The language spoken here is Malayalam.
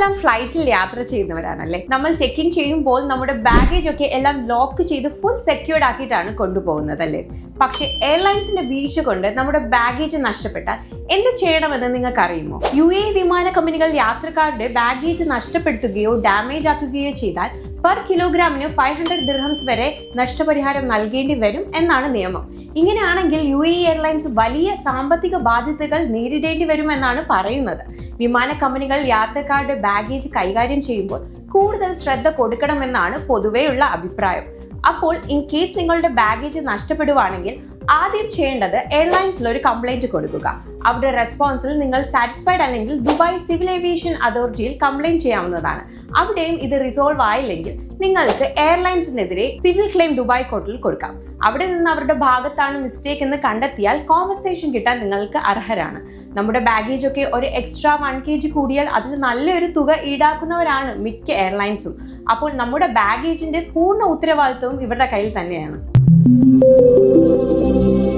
നമ്മളെല്ലാം ഫ്ലൈറ്റിൽ യാത്ര ചെയ്യുന്നവരാണല്ലേ? നമ്മൾ ചെക്ക് ഇൻ ചെയ്യുമ്പോൾ നമ്മുടെ ബാഗേജ് ഒക്കെ എല്ലാം ലോക്ക് ചെയ്ത് ഫുൾ സെക്യൂർഡ് ആക്കിയിട്ടാണ് കൊണ്ടുപോകുന്നത് അല്ലേ പക്ഷേ എയർലൈൻസിന്റെ വീഴ്ച കൊണ്ട് നമ്മുടെ ബാഗേജ് നഷ്ടപ്പെട്ടാൽ എന്ത് ചെയ്യണമെന്ന് നിങ്ങൾക്ക് അറിയുമോ യു എ വിമാന കമ്പനികൾ യാത്രക്കാരുടെ ബാഗേജ് നഷ്ടപ്പെടുത്തുകയോ ഡാമേജ് ആക്കുകയോ ചെയ്താൽ പെർ കിലോഗ്രാമിന് ഫൈവ് ഹൺഡ്രഡ് ദിർഹംസ് വരെ നഷ്ടപരിഹാരം നൽകേണ്ടി വരും എന്നാണ് നിയമം. ഇങ്ങനെയാണെങ്കിൽ യു എ എയർലൈൻസ് വലിയ സാമ്പത്തിക ബാധ്യതകൾ നേരിടേണ്ടി വരുമെന്നാണ് പറയുന്നത്. വിമാന കമ്പനികൾ യാത്രക്കാരുടെ ബാഗേജ് കൈകാര്യം ചെയ്യുമ്പോൾ കൂടുതൽ ശ്രദ്ധ കൊടുക്കണമെന്നാണ് പൊതുവെയുള്ള അഭിപ്രായം. അപ്പോൾ ഇൻ കേസ് നിങ്ങളുടെ ബാഗേജ് നഷ്ടപ്പെടുവാണെങ്കിൽ ആദ്യം ചെയ്യേണ്ടത് എയർലൈൻസിൽ ഒരു കംപ്ലൈന്റ് കൊടുക്കുക. അവരുടെ റെസ്പോൺസിൽ നിങ്ങൾ സാറ്റിസ്ഫൈഡ് അല്ലെങ്കിൽ ദുബായ് സിവിൽ ഏവിയേഷൻ അതോറിറ്റിയിൽ കംപ്ലൈന്റ് ചെയ്യാവുന്നതാണ്. അവിടെയും ഇത് റിസോൾവ് ആയില്ലെങ്കിൽ നിങ്ങൾക്ക് എയർലൈൻസിനെതിരെ സിവിൽ ക്ലെയിം ദുബായ് കോർട്ടിൽ കൊടുക്കാം. അവിടെ നിന്ന് അവരുടെ ഭാഗത്താണ് മിസ്റ്റേക്ക് എന്ന് കണ്ടെത്തിയാൽ കോമ്പൻസേഷൻ കിട്ടാൻ നിങ്ങൾക്ക് അർഹരാണ്. നമ്മുടെ ബാഗേജ് ഒക്കെ ഒരു എക്സ്ട്രാ വൺ കെ ജി കൂടിയാൽ അതിന് നല്ലൊരു തുക ഈടാക്കുന്നവരാണ് മിക്ക എയർലൈൻസും അപ്പോൾ നമ്മുടെ ബാഗേജിന്റെ പൂർണ ഉത്തരവാദിത്വവും ഇവരുടെ കയ്യിൽ തന്നെയാണ്. Música